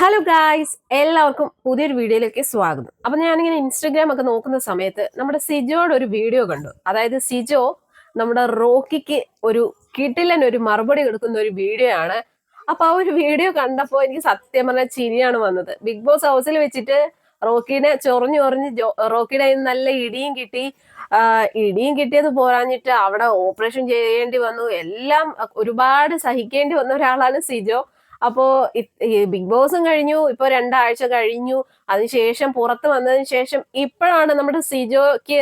Hello guys എല്ലാവർക്കും പുതിയൊരു വീഡിയോയിലേക്ക് സ്വാഗതം. അപ്പൊ ഞാനിങ്ങനെ ഇൻസ്റ്റഗ്രാം ഒക്കെ നോക്കുന്ന സമയത്ത് നമ്മുടെ സിജോയുടെ ഒരു വീഡിയോ കണ്ടു. അതായത് സിജോ നമ്മുടെ റോക്കിക്ക് ഒരു കിട്ടില്ലൻ ഒരു മറുപടി കൊടുക്കുന്ന ഒരു വീഡിയോ ആണ്. അപ്പൊ ആ ഒരു വീഡിയോ കണ്ടപ്പോ എനിക്ക് സത്യം പറഞ്ഞാൽ ചിരിയാണ് വന്നത്. ബിഗ് ബോസ് ഹൗസിൽ വെച്ചിട്ട് റോക്കിനെ ചൊറിഞ്ഞു ചൊറിഞ്ഞ് റോക്കിയുടെ നല്ല ഇടിയും കിട്ടി. ഇടിയും കിട്ടിയത് പോരാഞ്ഞിട്ട് അവിടെ ഓപ്പറേഷൻ ചെയ്യേണ്ടി വന്നു. എല്ലാം ഒരുപാട് സഹിക്കേണ്ടി വന്ന ഒരാളാണ് സിജോ. അപ്പോ ബിഗ് ബോസും കഴിഞ്ഞു ഇപ്പൊ രണ്ടാഴ്ച കഴിഞ്ഞു. അതിനുശേഷം പുറത്ത് വന്നതിന് ശേഷം ഇപ്പോഴാണ് നമ്മുടെ സിജോക്ക്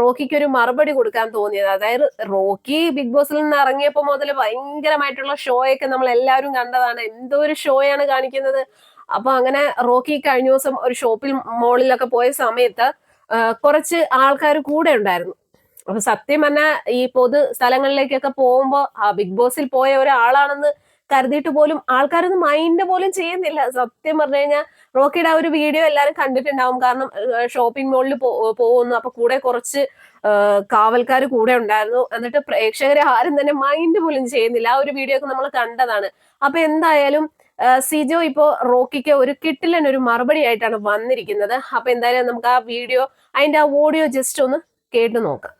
റോക്കിക്ക് ഒരു മറുപടി കൊടുക്കാൻ തോന്നിയത്. അതായത് റോക്കി ബിഗ് ബോസിൽ നിന്ന് ഇറങ്ങിയപ്പോ മുതൽ ഭയങ്കരമായിട്ടുള്ള ഷോ ഒക്കെ നമ്മൾ എല്ലാവരും കണ്ടതാണ്. എന്തോ ഒരു ഷോയാണ് കാണിക്കുന്നത്. അപ്പൊ അങ്ങനെ റോക്കി കഴിഞ്ഞ ദിവസം ഒരു ഷോപ്പിൽ മോളിലൊക്കെ പോയ സമയത്ത് കുറച്ച് ആൾക്കാർ കൂടെ ഉണ്ടായിരുന്നു. അപ്പൊ സത്യം പറഞ്ഞാൽ ഈ പൊതു സ്ഥലങ്ങളിലേക്കൊക്കെ പോകുമ്പോ ആ ബിഗ് ബോസിൽ പോയ ഒരാളാണെന്ന് കരുതിയിട്ട് പോലും ആൾക്കാരൊന്നും മൈൻഡ് പോലും ചെയ്യുന്നില്ല. സത്യം പറഞ്ഞു കഴിഞ്ഞാൽ റോക്കിയുടെ ആ ഒരു വീഡിയോ എല്ലാവരും കണ്ടിട്ടുണ്ടാവും. കാരണം ഷോപ്പിംഗ് മോളിൽ പോകുന്നു. അപ്പൊ കൂടെ കുറച്ച് കാവൽക്കാർ കൂടെ ഉണ്ടായിരുന്നു. എന്നിട്ട് പ്രേക്ഷകരെ ആരും തന്നെ മൈൻഡ് പോലും ചെയ്യുന്നില്ല. ആ ഒരു വീഡിയോ ഒക്കെ നമ്മൾ കണ്ടതാണ്. അപ്പൊ എന്തായാലും സിജോ ഇപ്പോ റോക്കിക്ക് ഒരു കിട്ടിലൻ ഒരു മറുപടി ആയിട്ടാണ് വന്നിരിക്കുന്നത്. അപ്പൊ എന്തായാലും നമുക്ക് ആ വീഡിയോ അതിന്റെ ആ ഓഡിയോ ജസ്റ്റ് ഒന്ന് കേട്ടു നോക്കാം.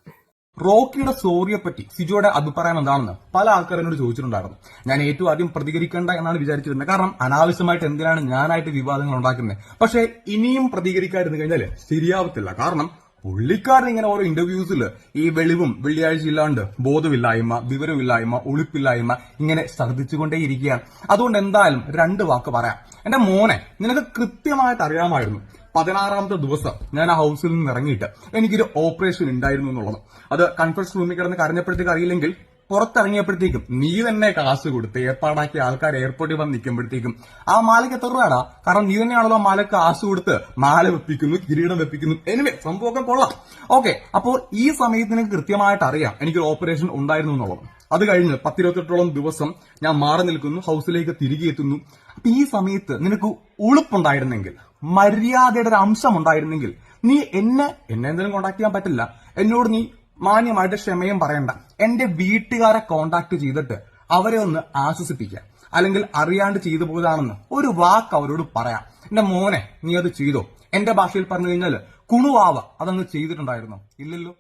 റോക്കിയുടെ സ്റ്റോറിയെ പറ്റി സിജോയുടെ അഭിപ്രായം എന്താണെന്ന് പല ആൾക്കാരും എന്നോട് ചോദിച്ചിട്ടുണ്ടായിരുന്നു. ഞാൻ ഏറ്റവും ആദ്യം പ്രതികരിക്കേണ്ട എന്നാണ് വിചാരിച്ചിരുന്നത്. കാരണം അനാവശ്യമായിട്ട് എന്തിനാണ് ഞാനായിട്ട് വിവാദങ്ങൾ ഉണ്ടാക്കുന്നത് പക്ഷേ ഇനിയും പ്രതികരിക്കാതിരുന്നു കഴിഞ്ഞാൽ ശരിയാവത്തില്ല. കാരണം പുള്ളിക്കാരൻ ഇങ്ങനെ ഓരോ ഇന്റർവ്യൂസിൽ ഈ വെളിവും വെള്ളിയാഴ്ച ഇല്ലാണ്ട് ബോധമില്ലായ്മ വിവരമില്ലായ്മ ഒളിപ്പില്ലായ്മ ഇങ്ങനെ ശ്രദ്ധിച്ചുകൊണ്ടേയിരിക്കുകയാണ് അതുകൊണ്ട് എന്തായാലും രണ്ട് വാക്ക് പറയാം. എന്റെ മോനെ നിനക്ക് കൃത്യമായിട്ട് അറിയാമായിരുന്നു. പതിനാറാമത്തെ ദിവസം ഞാൻ ആ ഹൗസിൽ നിന്ന് ഇറങ്ങിയിട്ട് എനിക്കൊരു ഓപ്പറേഷൻ ഉണ്ടായിരുന്നു എന്നുള്ളത്. അത് കൺഫറൻസ് റൂമിൽ കിടന്ന് കരഞ്ഞപ്പോഴത്തേക്ക് അറിയില്ലെങ്കിൽ പുറത്തിറങ്ങിയപ്പോഴത്തേക്കും നീ തന്നെ കാശ് കൊടുത്ത് ഏർപ്പാടാക്കിയ ആൾക്കാർ എയർപോർട്ടിൽ വന്ന് നിൽക്കുമ്പോഴത്തേക്കും ആ മാലയ്ക്ക് എത്ര രൂപടാ കാരണം നീ തന്നെയാണല്ലോ മാലയ്ക്ക് കാശ് കൊടുത്ത് മാല വെപ്പിക്കുന്നു കിരീടം വെപ്പിക്കുന്നു. എനിവേ സംഭവമൊക്കെ കൊള്ളാം. ഓക്കെ അപ്പോൾ ഈ സമയത്ത് നിനക്ക് കൃത്യമായിട്ട് അറിയാം എനിക്കൊരു ഓപ്പറേഷൻ ഉണ്ടായിരുന്നു എന്നുള്ളത്. അത് കഴിഞ്ഞ് പത്തിരുപത്തെട്ടോളം ദിവസം ഞാൻ മാറി നിൽക്കുന്നു ഹൗസിലേക്ക് തിരികെ എത്തുന്നു. അപ്പൊ ഈ സമയത്ത് നിനക്ക് ഉളുപ്പുണ്ടായിരുന്നെങ്കിൽ മര്യാദയുടെ ഒരു അംശം ഉണ്ടായിരുന്നെങ്കിൽ നീ എന്നെ എന്നെ എന്തെങ്കിലും കോണ്ടാക്ട് ചെയ്യാൻ പറ്റില്ല. എന്നോട് നീ മാന്യമായിട്ട് ക്ഷമയും പറയണ്ട. എന്റെ വീട്ടുകാരെ കോണ്ടാക്ട് ചെയ്തിട്ട് അവരെ ഒന്ന് ആശ്വസിപ്പിക്കുക. അല്ലെങ്കിൽ അറിയാണ്ട് ചെയ്തു പോയതാണെന്ന് ഒരു വാക്ക് അവരോട് പറയാം. എന്റെ മോനെ നീ അത് ചെയ്തോ? എന്റെ ഭാഷയിൽ പറഞ്ഞു കഴിഞ്ഞാൽ കുണുവാവ അതങ്ങ് ചെയ്തിട്ടുണ്ടായിരുന്നു. ഇല്ലല്ലോ.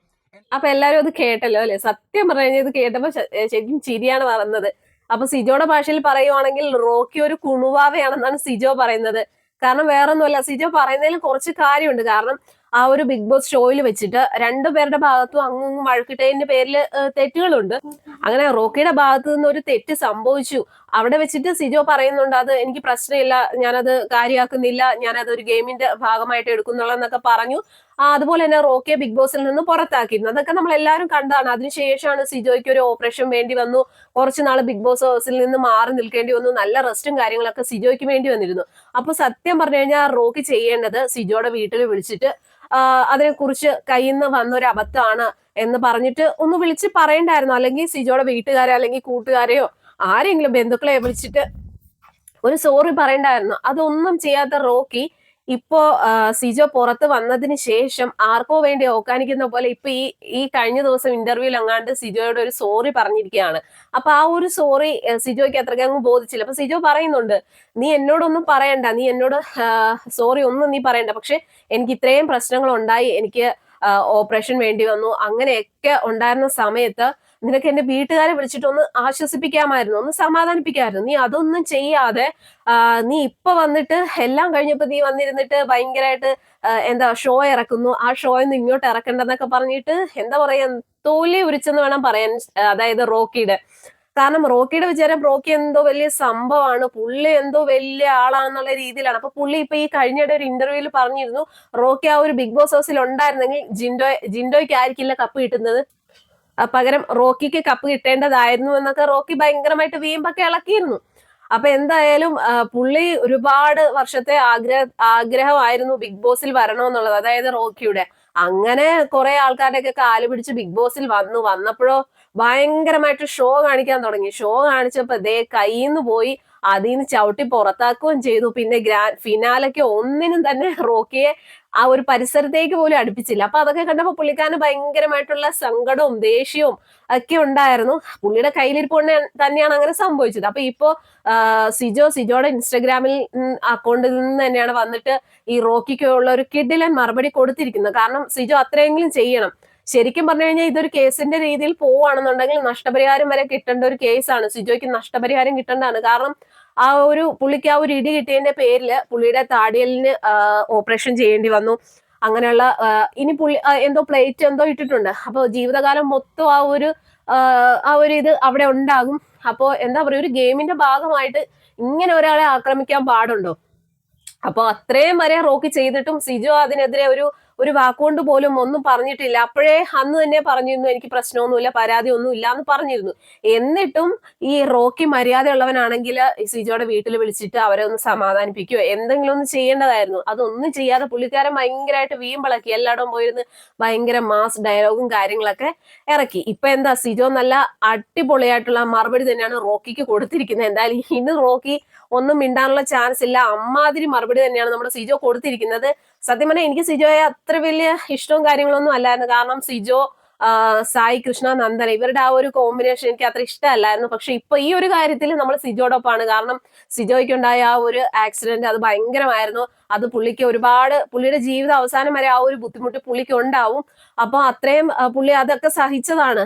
അപ്പൊ എല്ലാരും അത് കേട്ടല്ലോ അല്ലെ? സത്യം പറഞ്ഞു ഇത് കേട്ടപ്പോ ശരിക്കും ചിരിയാണ് പറഞ്ഞത് അപ്പൊ സിജോയുടെ ഭാഷയിൽ പറയുവാണെങ്കിൽ റോക്കി ഒരു കുണുവാവയാണെന്നാണ് സിജോ പറയുന്നത്. കാരണം വേറൊന്നുമല്ല സിജോ പറയുന്നതിൽ കുറച്ച് കാര്യമുണ്ട്. കാരണം ആ ഒരു ബിഗ് ബോസ് ഷോയിൽ വെച്ചിട്ട് രണ്ടു പേരുടെ ഭാഗത്തും അങ്ങും വഴക്കിട്ടതിന്റെ പേരിൽ തെറ്റുകളുണ്ട്. അങ്ങനെ റോക്കിയുടെ ഭാഗത്തു നിന്ന് ഒരു തെറ്റ് സംഭവിച്ചു. അവിടെ വെച്ചിട്ട് സിജോ പറയുന്നുണ്ട് അത് എനിക്ക് പ്രശ്നമില്ല ഞാനത് കാര്യമാക്കുന്നില്ല ഞാനത് ഒരു ഗെയിമിന്റെ ഭാഗമായിട്ട് എടുക്കുന്നുള്ളതെന്നൊക്കെ പറഞ്ഞു. അതുപോലെ തന്നെ റോക്കിയെ ബിഗ് ബോസിൽ നിന്ന് പുറത്താക്കിയിരുന്നു. അതൊക്കെ നമ്മൾ എല്ലാവരും കണ്ടതാണ് അതിനുശേഷമാണ് സിജോയ്ക്ക് ഒരു ഓപ്പറേഷൻ വേണ്ടി വന്നു. കുറച്ച് നാൾ ബിഗ് ബോസ് ഹൗസിൽ നിന്ന് മാറി നിൽക്കേണ്ടി വന്നു. നല്ല റെസ്റ്റും കാര്യങ്ങളൊക്കെ സിജോയ്ക്ക് വേണ്ടി വന്നിരുന്നു. അപ്പൊ സത്യം പറഞ്ഞു കഴിഞ്ഞാൽ റോക്കി ചെയ്യേണ്ടത് സിജോയുടെ വീട്ടിൽ വിളിച്ചിട്ട് അതിനെക്കുറിച്ച് കയ്യിൽ നിന്ന് വന്നൊരു അബദ്ധമാണ് എന്ന് പറഞ്ഞിട്ട് ഒന്ന് വിളിച്ച് പറയണ്ടായിരുന്നു. അല്ലെങ്കിൽ സിജോയുടെ വീട്ടുകാരെ അല്ലെങ്കിൽ കൂട്ടുകാരെയോ ആരെങ്കിലും ബന്ധുക്കളെ വിളിച്ചിട്ട് ഒരു സോറി പറയണ്ടായിരുന്നു. അതൊന്നും ചെയ്യാത്ത റോക്കി ഇപ്പോ സിജോ പുറത്ത് വന്നതിന് ശേഷം ആർക്കോ വേണ്ടി ഓക്കാനിക്കുന്ന പോലെ ഇപ്പൊ ഈ ഈ കഴിഞ്ഞ ദിവസം ഇന്റർവ്യൂവിൽ അങ്ങാണ്ട് സിജോയോട് ഒരു സോറി പറഞ്ഞിരിക്കുകയാണ്. അപ്പൊ ആ ഒരു സോറി സിജോയ്ക്ക് അത്രയ്ക്ക് അങ്ങ് ബോധിച്ചില്ല. അപ്പൊ സിജോ പറയുന്നുണ്ട് നീ എന്നോടൊന്നും പറയണ്ട. നീ എന്നോട് സോറി ഒന്നും നീ പറയണ്ട. പക്ഷെ എനിക്ക് ഇത്രയും പ്രശ്നങ്ങൾ ഉണ്ടായി. എനിക്ക് ഓപ്പറേഷൻ വേണ്ടി വന്നു. അങ്ങനെയൊക്കെ ഉണ്ടായിരുന്ന സമയത്ത് നിനക്ക് എന്റെ വീട്ടുകാരെ വിളിച്ചിട്ടൊന്ന് ആശ്വസിപ്പിക്കാമായിരുന്നു ഒന്ന് സമാധാനിപ്പിക്കാമായിരുന്നു. നീ അതൊന്നും ചെയ്യാതെ നീ ഇപ്പൊ വന്നിട്ട് എല്ലാം കഴിഞ്ഞപ്പോ നീ വന്നിരുന്നിട്ട് ഭയങ്കരമായിട്ട് എന്താ ഷോ ഇറക്കുന്നു. ആ ഷോയിൽ നിന്ന് ഇങ്ങോട്ട് ഇറക്കണ്ടെന്നൊക്കെ പറഞ്ഞിട്ട് എന്താ പറയാ തോലി ഉരിച്ചെന്ന് വേണം പറയാൻ അതായത് റോക്കിയുടെ. കാരണം റോക്കിയുടെ വിചാരം റോക്കി എന്തോ വലിയ സംഭവമാണ് പുള്ളി എന്തോ വലിയ ആളാന്നുള്ള രീതിയിലാണ്. അപ്പൊ പുള്ളി ഇപ്പൊ ഈ കഴിഞ്ഞിടെ ഒരു ഇന്റർവ്യൂവിൽ പറഞ്ഞിരുന്നു റോക്കി ആ ഒരു ബിഗ് ബോസ് ഹൗസിൽ ഉണ്ടായിരുന്നെങ്കിൽ ജിൻഡോ ജിൻഡോയ്ക്ക് ആയിരിക്കില്ല കപ്പ് കിട്ടുന്നത്. പകരം റോക്കിക്ക് കപ്പ് കിട്ടേണ്ടതായിരുന്നു എന്നൊക്കെ റോക്കി ഭയങ്കരമായിട്ട് വീമ്പൊക്കെ ഇളക്കിയിരുന്നു. അപ്പൊ എന്തായാലും പുള്ളി ഒരുപാട് വർഷത്തെ ആഗ്രഹ ആഗ്രഹമായിരുന്നു ബിഗ് ബോസിൽ വരണമെന്നുള്ളത്. അതായത് റോക്കിയുടെ. അങ്ങനെ കുറെ ആൾക്കാരുടെയൊക്കെ കാൽ പിടിച്ച് ബിഗ് ബോസിൽ വന്നു. വന്നപ്പോഴോ ഭയങ്കരമായിട്ട് ഷോ കാണിക്കാൻ തുടങ്ങി. ഷോ കാണിച്ചപ്പോ ദേ കയ്യിന്ന് പോയി അതിൽ നിന്ന് ചവിട്ടി പുറത്താക്കുകയും ചെയ്തു. പിന്നെ ഗ്രാ ഫിനാലൊക്കെ ഒന്നിനും തന്നെ റോക്കിയെ ആ ഒരു പരിസരത്തേക്ക് പോലും അടുപ്പിച്ചില്ല. അപ്പൊ അതൊക്കെ കണ്ടപ്പോ പുള്ളിക്കാരന് ഭയങ്കരമായിട്ടുള്ള സങ്കടവും ദേഷ്യവും ഒക്കെ ഉണ്ടായിരുന്നു. പുള്ളിയുടെ കയ്യിലിരിപ്പോണ്ട് തന്നെയാണ് അങ്ങനെ സംഭവിച്ചത്. അപ്പൊ ഇപ്പോ സിജോ സിജോയുടെ ഇൻസ്റ്റഗ്രാമിൽ അക്കൗണ്ടിൽ നിന്ന് തന്നെയാണ് വന്നിട്ട് ഈ റോക്കിക്കുള്ള ഒരു കിഡിലൻ മറുപടി കൊടുത്തിരിക്കുന്നത്. കാരണം സിജോ അത്രയെങ്കിലും ചെയ്യണം. ശരിക്കും പറഞ്ഞു കഴിഞ്ഞാൽ ഇതൊരു കേസിന്റെ രീതിയിൽ പോവുകയാണെന്നുണ്ടെങ്കിൽ നഷ്ടപരിഹാരം വരെ കിട്ടേണ്ട ഒരു കേസാണ്. സിജോയ്ക്ക് നഷ്ടപരിഹാരം കിട്ടേണ്ടതാണ്. കാരണം ആ ഒരു പുള്ളിക്ക് ആ ഒരു ഇടി കിട്ടിയതിന്റെ പേരിൽ പുള്ളിയുടെ താടിയലിന് ഓപ്പറേഷൻ ചെയ്യേണ്ടി വന്നു. അങ്ങനെയുള്ള ഇനി പുള്ളി എന്തോ പ്ലേറ്റ് എന്തോ ഇട്ടിട്ടുണ്ട്. അപ്പോൾ ജീവിതകാലം മൊത്തം ആ ഒരു ആ, ഒരു ഇത് അവിടെ ഉണ്ടാകും. അപ്പോൾ എന്താ പറയുക ഒരു ഗെയിമിന്റെ ഭാഗമായിട്ട് ഇങ്ങനെ ഒരാളെ ആക്രമിക്കാൻ പാടുണ്ടോ? അപ്പോൾ അത്രയും വരെ റോക്ക് ചെയ്തിട്ടും സിജോ അതിനെതിരെ ഒരു ഒരു വാക്കുകൊണ്ട് പോലും ഒന്നും പറഞ്ഞിട്ടില്ല. അപ്പോഴേ അന്ന് തന്നെ പറഞ്ഞിരുന്നു എനിക്ക് പ്രശ്നമൊന്നുമില്ല പരാതി ഒന്നും ഇല്ല എന്ന് പറഞ്ഞിരുന്നു. എന്നിട്ടും ഈ റോക്കി മര്യാദയുള്ളവനാണെങ്കിൽ സിജോയുടെ വീട്ടിൽ വിളിച്ചിട്ട് അവരെ ഒന്ന് സമാധാനിപ്പിക്കുകയോ എന്തെങ്കിലും ഒന്ന് ചെയ്യേണ്ടതായിരുന്നു. അതൊന്നും ചെയ്യാതെ പുള്ളിക്കാരൻ ഭയങ്കരമായിട്ട് വീമ്പിളക്കി എല്ലായിടവും പോയിരുന്ന് ഭയങ്കര മാസ് ഡയലോഗും കാര്യങ്ങളൊക്കെ ഇറക്കി. ഇപ്പൊ എന്താ സിജോ നല്ല അടിപൊളിയായിട്ടുള്ള മറുപടി തന്നെയാണ് റോക്കിക്ക് കൊടുത്തിരിക്കുന്നത്. എന്തായാലും ഇന്ന് റോക്കി ഒന്നും മിണ്ടാനുള്ള ചാൻസ് ഇല്ല. അമ്മാതിരി മറുപടി തന്നെയാണ് നമ്മുടെ സിജോ കൊടുത്തിരിക്കുന്നത്. സത്യം പറഞ്ഞാൽ എനിക്ക് സിജോയെ അത്ര വലിയ ഇഷ്ടവും കാര്യങ്ങളൊന്നും അല്ലായിരുന്നു. കാരണം സിജോ സായി കൃഷ്ണ നന്ദന ഇവരുടെ ആ ഒരു കോമ്പിനേഷൻ എനിക്ക് അത്ര ഇഷ്ടമല്ലായിരുന്നു. പക്ഷെ ഇപ്പൊ ഈ ഒരു കാര്യത്തിൽ നമ്മൾ സിജോടൊപ്പമാണ്. കാരണം സിജോയ്ക്ക് ഉണ്ടായ ആ ഒരു ആക്സിഡന്റ് അത് ഭയങ്കരമായിരുന്നു. അത് പുള്ളിക്ക് ഒരുപാട് പുള്ളിയുടെ ജീവിതം അവസാനം വരെ ആ ഒരു ബുദ്ധിമുട്ട് പുള്ളിക്ക് ഉണ്ടാവും. അപ്പൊ അത്രയും പുള്ളി അതൊക്കെ സഹിച്ചതാണ്.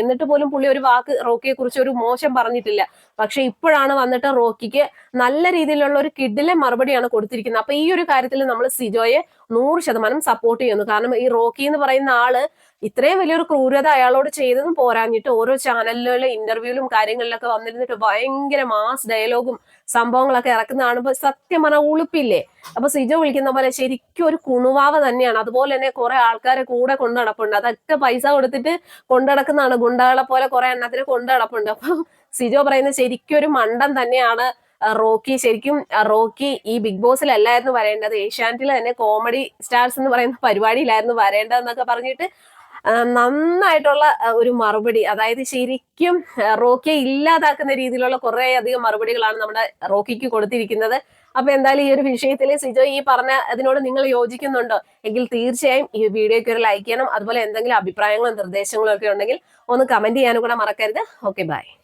എന്നിട്ട് പോലും പുള്ളി ഒരു വാക്ക് റോക്കിയെ കുറിച്ച് ഒരു മോശം പറഞ്ഞിട്ടില്ല. പക്ഷെ ഇപ്പോഴാണ് വന്നിട്ട് റോക്കിക്ക് നല്ല രീതിയിലുള്ള ഒരു കിഡിലെ മറുപടിയാണ് കൊടുത്തിരിക്കുന്നത്. അപ്പൊ ഈ ഒരു കാര്യത്തിൽ നമ്മൾ സിജോയെ നൂറ് ശതമാനം സപ്പോർട്ട് ചെയ്യുന്നു. കാരണം ഈ റോക്കി എന്ന് പറയുന്ന ആൾ ഇത്രയും വലിയൊരു ക്രൂരത അയാളോട് ചെയ്തതും പോരാഞ്ഞിട്ട് ഓരോ ചാനലിലുള്ള ഇന്റർവ്യൂലും കാര്യങ്ങളിലൊക്കെ വന്നിരുന്നിട്ട് ഭയങ്കര മാസ് ഡയലോഗും സംഭവങ്ങളൊക്കെ ഇറക്കുന്ന കാണുമ്പോൾ സത്യം പറഞ്ഞാൽ ഉളുപ്പില്ലേ? അപ്പൊ സിജോ വിളിക്കുന്ന പോലെ ശരിക്കും ഒരു കുണുവാവ തന്നെയാണ്. അതുപോലെ തന്നെ കുറെ ആൾക്കാരെ കൂടെ കൊണ്ടു നടപ്പുണ്ട്. അതൊക്കെ പൈസ കൊടുത്തിട്ട് കൊണ്ടു നടക്കുന്നതാണ്. ഗുണ്ടകളെ പോലെ കുറെ എണ്ണത്തിന് കൊണ്ടു നടപ്പുണ്ട്. അപ്പൊ സിജോ പറയുന്നത് ശരിക്കും ഒരു മണ്ടം തന്നെയാണ്. റോക്കി ശരിക്കും റോക്കി ഈ ബിഗ് ബോസിലല്ലായിരുന്നു വരേണ്ടത്. ഏഷ്യാനെറ്റിൽ തന്നെ കോമഡി സ്റ്റാർസ് എന്ന് പറയുന്ന പരിപാടിയിലായിരുന്നു വരേണ്ടതെന്നൊക്കെ പറഞ്ഞിട്ട് നന്നായിട്ടുള്ള ഒരു മറുപടി. അതായത് ശരിക്കും റോക്കിയെ ഇല്ലാതാക്കുന്ന രീതിയിലുള്ള കുറെ അധികം മറുപടികളാണ് നമ്മുടെ റോക്കിക്ക് കൊടുത്തിരിക്കുന്നത്. അപ്പൊ എന്തായാലും ഈ ഒരു വിഷയത്തിൽ സിജോ ഈ പറഞ്ഞ അതിനോട് നിങ്ങൾ യോജിക്കുന്നുണ്ടോ? എങ്കിൽ തീർച്ചയായും ഈ വീഡിയോയ്ക്ക് ഒരു ലൈക്ക് ചെയ്യണം. അതുപോലെ എന്തെങ്കിലും അഭിപ്രായങ്ങളോ നിർദ്ദേശങ്ങളോ ഒക്കെ ഉണ്ടെങ്കിൽ ഒന്ന് കമന്റ് ചെയ്യാനും കൂടെ മറക്കരുത്. Okay bye